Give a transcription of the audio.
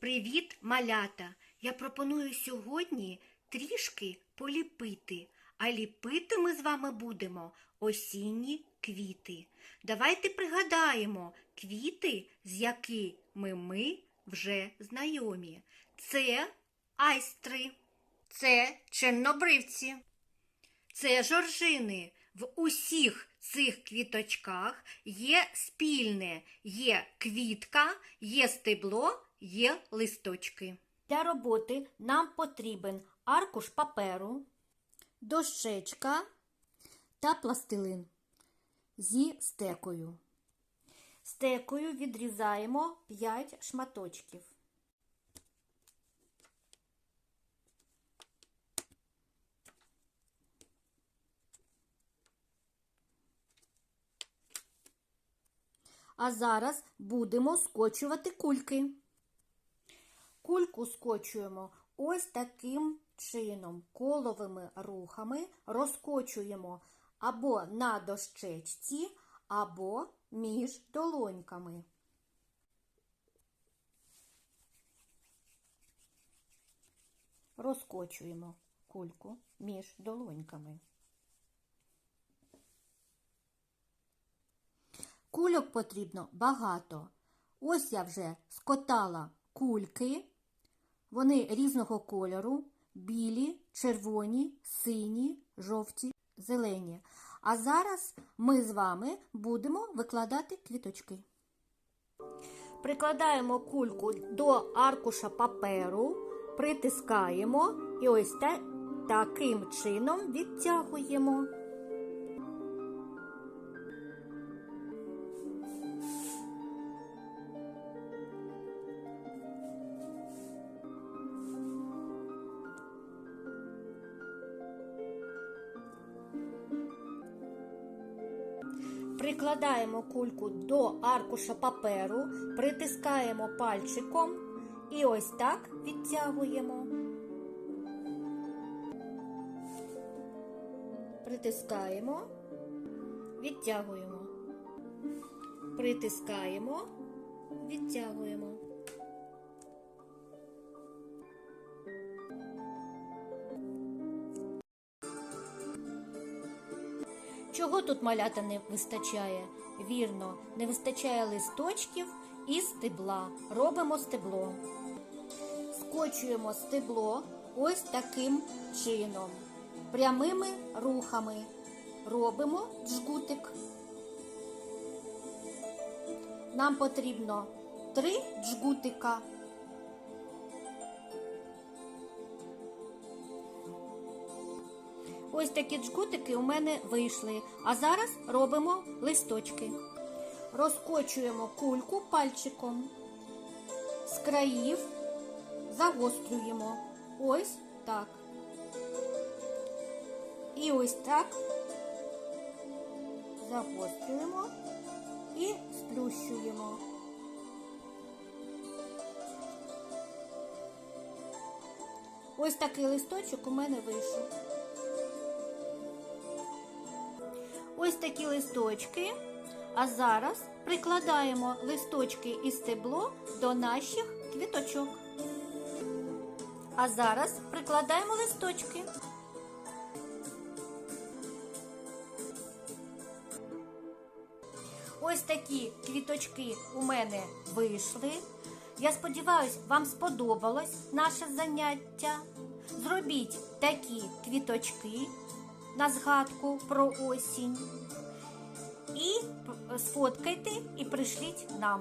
Привіт, малята! Я пропоную сьогодні трішки поліпити, а ліпити ми з вами будемо осінні квіти. Давайте пригадаємо квіти, з якими ми вже знайомі. Це айстри, це чорнобривці, це жоржини. В усіх цих квіточках є спільне, є квітка, є стебло, є листочки. Для роботи нам потрібен аркуш паперу, дощечка та пластилин зі стекою. Стекою відрізаємо 5 шматочків. А зараз будемо скочувати кульки. Кульку скочуємо ось таким чином, коловими рухами розкочуємо або на дощечці, або між долоньками. Розкочуємо кульку між долоньками. Кульок потрібно багато. Ось я вже скотала кульки. Вони різного кольору: білі, червоні, сині, жовті, зелені. А зараз ми з вами будемо викладати квіточки. Прикладаємо кульку до аркуша паперу, притискаємо і ось та- таким чином відтягуємо. Прикладаємо кульку до аркуша паперу, притискаємо пальчиком і ось так відтягуємо. Притискаємо, відтягуємо. Притискаємо, відтягуємо. Чого тут малята не вистачає? Вірно, не вистачає листочків і стебла. Робимо стебло. Скочуємо стебло ось таким чином. Прямими рухами. Робимо джгутик. Нам потрібно три джгутика. Ось такі джгутики у мене вийшли. А зараз робимо листочки. Розкочуємо кульку пальчиком. З країв загострюємо. Ось так. І ось так загострюємо і сплющуємо. Ось такий листочок у мене вийшов. Ось такі листочки. А зараз прикладаємо листочки і стебло до наших квіточок. А зараз прикладаємо листочки. Ось такі квіточки у мене вийшли. Я сподіваюся, вам сподобалось наше заняття. Зробіть такі квіточки на згадку про осінь. І сфоткайте і пришліть нам.